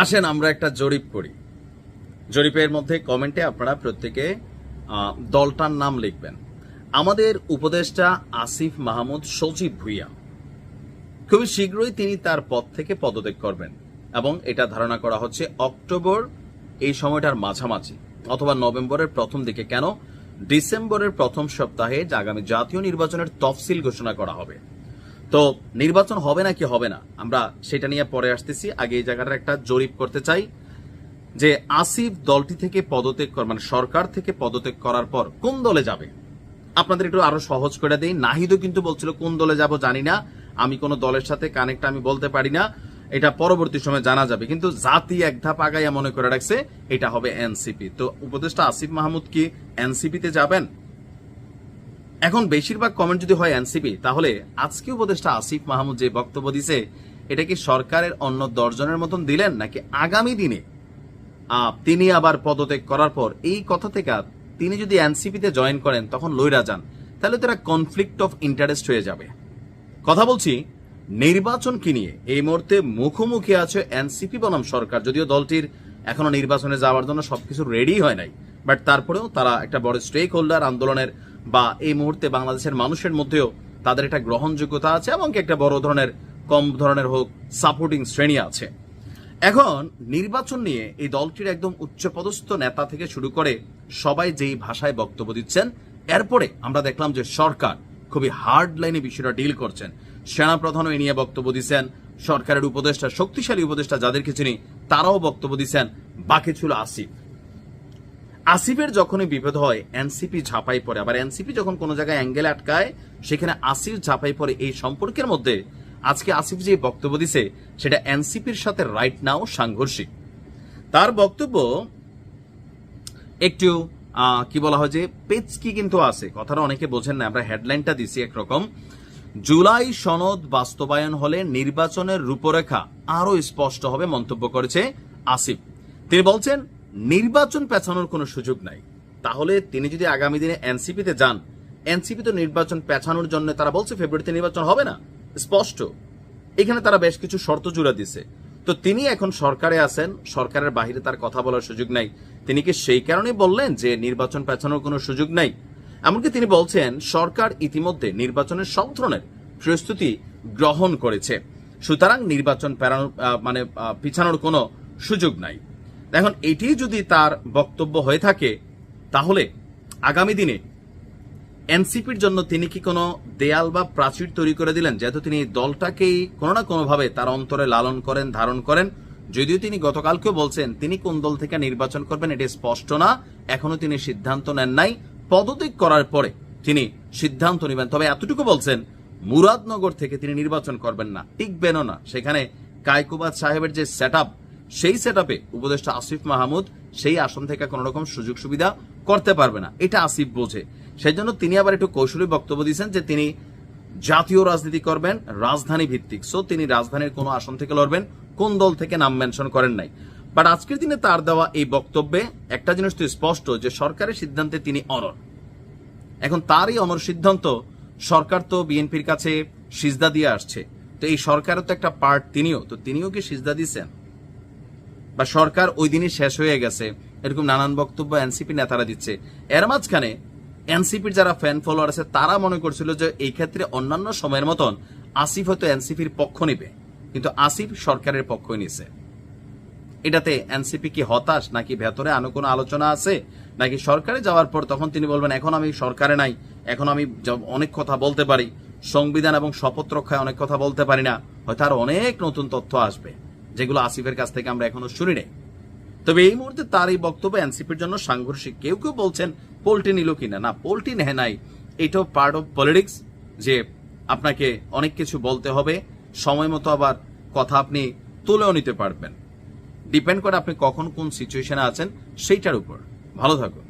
আসেন, আমরা একটা জরিপ করি। জরিপের মধ্যে কমেন্টে আপনারা প্রত্যেকে দলটার নাম লিখবেন। আমাদের উপদেষ্টা আসিফ মাহমুদ সজীব ভুইয়া। খুবই শীঘ্রই তিনি তার পদ থেকে পদত্যাগ করবেন এবং এটা ধারণা করা হচ্ছে অক্টোবর এই সময়টার মাঝামাঝি অথবা নভেম্বরের প্রথম দিকে। কেন? ডিসেম্বরের প্রথম সপ্তাহে আগামী জাতীয় নির্বাচনের তফসিল ঘোষণা করা হবে। তো নির্বাচন হবে নাকি হবে না? আমরা সেটা নিয়ে পরে আসতেছি। আগে এই জায়গাটার একটা জরিপ করতে চাই যে আসিফ দলটি থেকে পদত্যাগ কর মানে সরকার থেকে পদত্যাগ করার পর কোন দলে যাবে? আপনাদের একটু আরও সহজ করে দেই। নাহিদও কিন্তু বলছিল, কোন দলে যাব জানি না। আমি কোন দলের সাথে কানেক্ট আমি বলতে পারি না। এটা পরবর্তী সময় জানা যাবে। কিন্তু জাতি এক ধাপ আগাইয়া মনে করে রাখছে, এটা হবে এনসিপি। তো উপদেষ্টা আসিফ মাহমুদ কি এনসিপিতে যাবেন? এখন বেশিরভাগ কমেন্ট যদি হয় এনসিপি তাহলে আজকে উপদেষ্টা আসিফ মাহমুদ যে বক্তব্য দিছে, এটা কি সরকারের অন্য দর্জনের মতন দিলেন নাকি আগামী দিনে? তিনি আবার পদত্যাগ করার পর এই কথা থেকে তিনি যদি এনসিপিতে জয়েন করেন, তখন লইরা যান। তাহলে তো কনফ্লিক্ট অফ ইন্টারেস্ট হয়ে যাবে। কথা বলছি, নির্বাচন কি নিয়ে? এই মুহূর্তে মুখোমুখি আছে এনসিপি বনাম সরকার, যদিও দলটির এখনও নির্বাচনে যাওয়ার জন্য সবকিছু রেডি হয় নাই। বাট তারপরেও তারা একটা বড় স্টেক হোল্ডার আন্দোলনের বা এই মুহূর্তে বাংলাদেশের মানুষের মধ্যেও তাদের একটা গ্রহণযোগ্যতা আছে এবং একটা বড় ধরনের, কম ধরনের হোক সাপোর্টিং শ্রেণি আছে। এখন নির্বাচন নিয়ে এই দলটির একদম উচ্চপদস্থ নেতা থেকে শুরু করে সবাই যেই ভাষায় বক্তব্য দিচ্ছেন, এরপরে আমরা দেখলাম যে সরকার খুবই হার্ড লাইনে বিষয়টা ডিল করছেন। সেনাপ্রধানও এ নিয়ে বক্তব্য দিচ্ছেন, সরকারের উপদেষ্টা, শক্তিশালী উপদেষ্টা যাদেরকে চিনি, তারাও বক্তব্য দিচ্ছেন বাকি ছিল আসিফ। আসিফের যখনই বিভেদ হয়, এনসিপি ঝাঁপাই পড়ে। আবার এনসিপি যখন কোনো জায়গায় অ্যাঙ্গেল আটকায়, সেখানে আসিফ ঝাঁপাই পড়ে এই সম্পর্কের মধ্যে। আজকে আসিফ যে বক্তব্য দিছে, সেটা এনসিপির সাথে রাইট নাও সাংঘর্ষিক। তার বক্তব্য একটু কি বলা হয় যে, পেচকি কিন্তু আছে। কথাটা অনেকে বোঝেন না, আমরা হেডলাইনটা দিছি একরকম। জুলাই সনদ বাস্তবায়ন হলে নির্বাচনের রূপরেখা আরও স্পষ্ট হবে মন্তব্য করেছে আসিফ। তিনি বলছেন নির্বাচন পেছানোর কোনো সুযোগ নাই। তাহলে তিনি যদি আগামী দিনে এনসিপিতে যান, এনসিপি তো নির্বাচন পেছানোর জন্য তারা বলছে ফেব্রুয়ারিতে নির্বাচন হবে না। স্পষ্ট। এখানে তারা বেশ কিছু শর্ত জুড়ে দিছে। তো তিনি এখন সরকারে আছেন, সরকারের বাইরে তার কথা বলার সুযোগ নাই। তিনি কি সেই কারণেই বললেন যে নির্বাচন পেছানোর কোনো সুযোগ নাই? এমনকি তিনি বলছেন, সরকার ইতিমধ্যে নির্বাচনের সব ধরনের প্রস্তুতি গ্রহণ করেছে। সুতরাং নির্বাচন পেরানোর মানে পিছানোর কোনো সুযোগ নাই। এখন এটি যদি তার বক্তব্য হয়ে থাকে, তাহলে আগামী দিনে এনসিপির জন্য তিনি কি কোনো দেয়াল বা প্রাচীর তৈরি করে দিলেন? যেহেতু তিনি দলটাকেই কোনো না কোনোভাবে তার অন্তরে লালন করেন, ধারণ করেন। যদিও তিনি গতকালকেও বলছেন, তিনি কোন দল থেকে নির্বাচন করবেন এটি স্পষ্ট না। এখনও তিনি সিদ্ধান্ত নেন নাই। পদত্যাগ করার পরে তিনি সিদ্ধান্ত নেবেন। তবে এতটুকু বলছেন, মুরাদনগর থেকে তিনি নির্বাচন করবেন না। টিকবেনও না। সেখানে কায়কুবাদ সাহেবের যে সেট সেই সেট উপদেষ্টা আসিফ মাহমুদ সেই আসন থেকে কোন রকম সুযোগ সুবিধা করতে পারবে না। এটা আসিফ বোঝে। সেই জন্য তিনি আবার একটু কৌশলী বক্তব্য দিয়েছেন যে তিনি জাতীয় রাজনীতি করবেন, রাজধানী ভিত্তিক। সো তিনি রাজধানীর কোন আসন থেকে লড়বেন, কোন দল থেকে নাম মেনশন করেন নাই। বাট আজকের দিনে তার দেওয়া এই বক্তব্যে একটা জিনিস তো স্পষ্ট, যে সরকারের সিদ্ধান্তে তিনি অনর। এখন তার এই অমর সিদ্ধান্ত, সরকার তো বিএনপির কাছে সিজদা দিয়ে আসছে। তো এই সরকারও তো একটা পার্ট তিনিও। তো তিনিও কি সিজদা দিচ্ছেন বা সরকার ওই দিনই শেষ হয়ে গেছে, এরকম নানান বক্তব্য এনসিপি নেতারা দিচ্ছে। এর মাঝখানে এনসিপির যারা ফ্যান ফলোয়ার আছে, তারা মনে করছিল যে এই ক্ষেত্রে অন্যান্য সময়ের মতন আসিফ হয়তো এনসিপির পক্ষ নিবে, কিন্তু আসিফ সরকারের পক্ষই নিছে। এটাতে এনসিপি কি হতাশ, নাকি ভেতরে আনো কোনো আলোচনা আছে? নাকি সরকারে যাওয়ার পর তখন তিনি বলবেন, এখন আমি সরকারে নাই, এখন আমি অনেক কথা বলতে পারি। সংবিধান এবং শপথ রক্ষায় অনেক কথা বলতে পারি না। হয়তো আর অনেক নতুন তথ্য আসবে। যেগুলো আসিফের কাছ থেকে আমরা এখনও শুনি নাই। তবে এই মুহূর্তে তার এই বক্তব্য এনসিপির জন্য সাংঘর্ষিক। কেউ কেউ বলছেন পোল্টি নিল কিনা? না পোল্টি নেয় নাই। এটাও পার্ট অফ পলিটিক্স যে আপনাকে অনেক কিছু বলতে হবে, সময় মতো আবার কথা আপনি তুলেও নিতে পারবেন। ডিপেন্ড করে আপনি কখন কোন সিচুয়েশনে আছেন, সেইটার উপর। ভালো থাকুন।